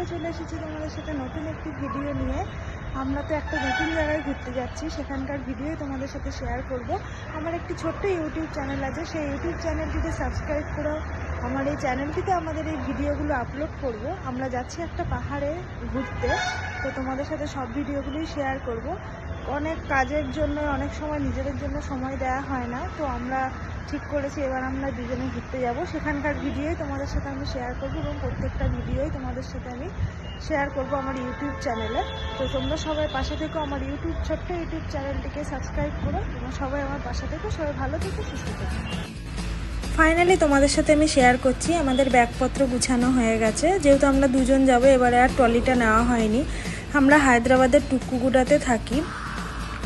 আবারও চলে এসেছি তোমাদের সাথে নতুন একটি ভিডিও নিয়ে। আমরা তো একটা নতুন জায়গায় ঘুরতে যাচ্ছি, সেখানকার ভিডিও তোমাদের সাথে শেয়ার করব। আমার একটি ছোট্ট ইউটিউব চ্যানেল আছে, সেই ইউটিউব চ্যানেলটিতে সাবস্ক্রাইব করো আমার এই চ্যানেলটিতে আমাদের এই ভিডিওগুলো আপলোড করব। আমরা যাচ্ছি একটা পাহাড়ে ঘুরতে, তো তোমাদের সাথে সব ভিডিওগুলোই শেয়ার করব। অনেক কাজের জন্য, অনেক সময় নিজেদের জন্য সময় দেওয়া হয় না, তো আমরা ঠিক করেছি, এবার আমরা দুজনে ঘুরতে যাব। সেখানকার ভিডিওই তোমাদের সাথে আমি শেয়ার করব এবং প্রত্যেকটা ভিডিওই তোমাদের সাথে আমি শেয়ার করব আমার ইউটিউব চ্যানেলে তো তোমরা সবাই পাশে থেকো আমার ইউটিউব ছোট্ট ইউটিউব চ্যানেলটিকে সাবস্ক্রাইব করো এবং সবাই আমার পাশে থেকো। সবাই ভালো থেকে, সুস্থ থেকো। ফাইনালি তোমাদের সাথে আমি শেয়ার করছি, আমাদের ব্যাগপত্র গুছানো হয়ে গেছে। যেহেতু আমরা দুজন যাব, এবারে আর ট্রলিটা নেওয়া হয়নি। আমরা হায়দ্রাবাদের টুকুগুড়াতে থাকি।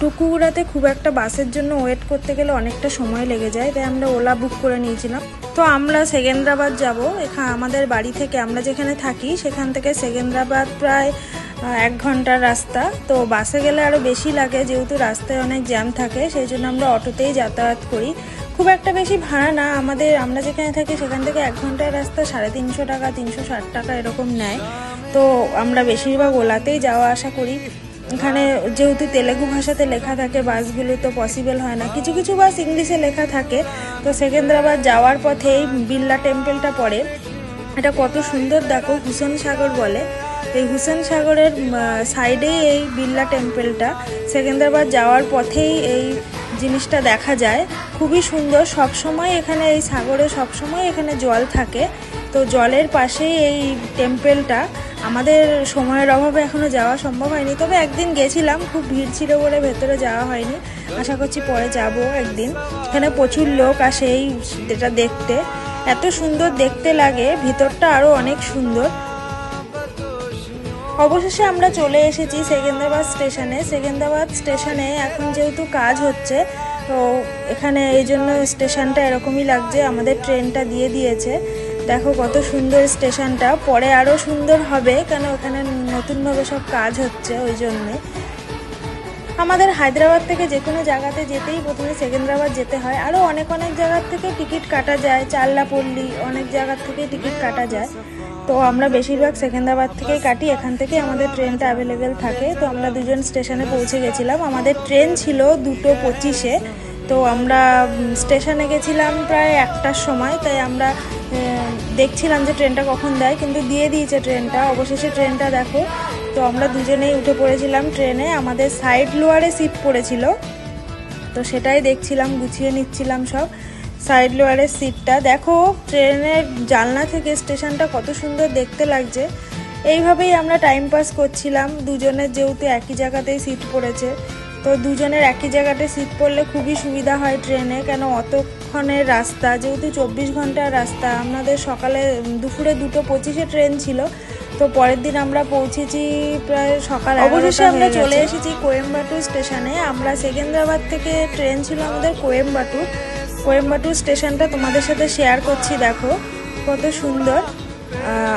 টুকুগুড়াতে খুব একটা বাসের জন্য ওয়েট করতে গেলে অনেকটা সময় লেগে যায়, তাই আমরা ওলা বুক করে নিয়েছিলাম। তো আমরা সেকেন্দ্রাবাদ যাব এখানে আমাদের বাড়ি থেকে আমরা যেখানে থাকি, সেখান থেকে সেকেন্দ্রাবাদ প্রায় এক ঘণ্টার রাস্তা। তো বাসে গেলে আরও বেশি লাগে, যেহেতু রাস্তায় অনেক জ্যাম থাকে, সেই জন্য আমরা অটোতেই যাতায়াত করি। খুব একটা বেশি ভাড়া না, আমাদের, আমরা যেখানে থাকি সেখান থেকে এক ঘণ্টার রাস্তা সাড়ে তিনশো টাকা, তিনশো ষাট টাকা এরকম নেয়। তো আমরা বেশিরভাগ ওলাতেই যাওয়া আসা করি। এখানে যেহেতু তেলেগু ভাষাতে লেখা থাকে, বাসগুলো তো পসিবল হয় না। কিছু কিছু বাস ইংলিশে লেখা থাকে, তো সেকেন্দ্রাবাদ যাওয়ার পথে এই বিল্লা টেম্পলটা পড়ে। এটা কত সুন্দর দেখো, হুসেন সাগর বলে। এই হুসেন সাগরের সাইডেই এই বিল্লা টেম্পলটা। সেকেন্দ্রাবাদ যাওয়ার পথেই এই জিনিসটা দেখা যায়। খুবই সুন্দর সব সময় এখানে এই সাগরে সব সময় এখানে জল থাকে। তো জলের পাশেই এই টেম্পলটা। আমাদের সময়ের অভাবে এখনও যাওয়া সম্ভব হয়নি। তবে একদিন গেছিলাম, খুব ভিড় ছিল বলে ভেতরে যাওয়া হয়নি। আশা করছি পরে যাব একদিন। এখানে প্রচুর লোক আসে এই যেটা দেখতে। এত সুন্দর দেখতে লাগে, ভিতরটা আরও অনেক সুন্দর। অবশেষে আমরা চলে এসেছি সেকেন্দ্রাবাদ স্টেশনে। সেকেন্দ্রাবাদ স্টেশনে এখন যেহেতু কাজ হচ্ছে, তো এখানে এই জন্য স্টেশনটা এরকমই লাগছে, আমাদের ট্রেনটা দিয়ে দিয়েছে। দেখো কত সুন্দর স্টেশনটা। পরে আরও সুন্দর হবে, কেন ওখানে নতুনভাবে সব কাজ হচ্ছে ওই জন্যে। আমাদের হায়দ্রাবাদ থেকে যে কোনো জায়গাতে যেতেই প্রথমে সেকেন্দ্রাবাদ যেতে হয়। আরও অনেক অনেক জায়গার থেকে টিকিট কাটা যায়, চাল্লাপল্লি অনেক জায়গার থেকে টিকিট কাটা যায়। তো আমরা বেশিরভাগ সেকেন্দ্রাবাদ থেকেই কাটি, এখান থেকে আমাদের ট্রেনটা অ্যাভেলেবেল থাকে। তো আমরা দুজন স্টেশনে পৌঁছে গেছিলাম। আমাদের ট্রেন ছিল দুটো পঁচিশে। তো আমরা স্টেশনে গেছিলাম প্রায় একটার সময়। তাই আমরা দেখছিলাম যে ট্রেনটা কখন দেয়, কিন্তু দিয়ে দিয়েছে ট্রেনটা। অবশেষে ট্রেনটা দেখো, তো আমরা দুজনেই উঠে পড়েছিলাম ট্রেনে। আমাদের সাইড লোয়ারে সিট পড়েছিল, তো সেটাই দেখছিলাম, গুছিয়ে নিচ্ছিলাম সব। সাইড লোয়ারের সিটটা, দেখো, ট্রেনের জানলা থেকে স্টেশনটা কত সুন্দর দেখতে লাগছে। এইভাবেই আমরা টাইম পাস করছিলাম, দুজনের যেহেতু একই জায়গাতেই সিট পড়েছে। তো দুজনের একই জায়গাতে সিট পড়লে খুবই সুবিধা হয় ট্রেনে কেন অতক্ষণের রাস্তা যেহেতু চব্বিশ ঘণ্টার রাস্তা আমাদের সকালে দুপুরে দুটো পঁচিশে ট্রেন ছিল। তো পরের দিন আমরা পৌঁছেছি প্রায় সকাল অবশেষে আমরা চলে এসেছি কোয়েম্বাটুর স্টেশনে আমরা সেকেন্দ্রাবাদ থেকে ট্রেন ছিল আমাদের কোয়েম্বাটুর। কোয়েম্বাটুর স্টেশনটা তোমাদের সাথে শেয়ার করছি দেখো। কত সুন্দর।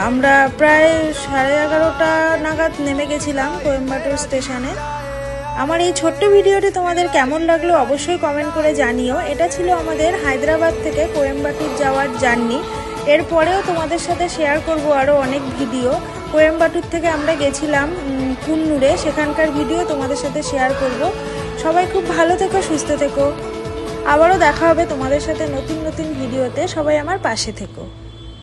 আমরা প্রায় সাড়ে এগারোটা নাগাদ নেমে গেছিলাম কোয়েম্বাটুর স্টেশনে আমার এই ছোট্ট ভিডিওটি তোমাদের কেমন লাগল অবশ্যই কমেন্ট করে জানিও। এটা ছিল আমাদের হায়দ্রাবাদ থেকে কোয়েম্বাটুর যাওয়ার জার্নি। এরপরেও তোমাদের সাথে শেয়ার করব আরও অনেক ভিডিও। কোয়েম্বাটুর থেকে আমরা গেছিলাম কুন্নুরে সেখানকার ভিডিও তোমাদের সাথে শেয়ার করব। সবাই খুব ভালো থেকো, সুস্থ থেকো। আবারও দেখা হবে তোমাদের সাথে নতুন নতুন ভিডিওতে। সবাই আমার পাশে থেকো।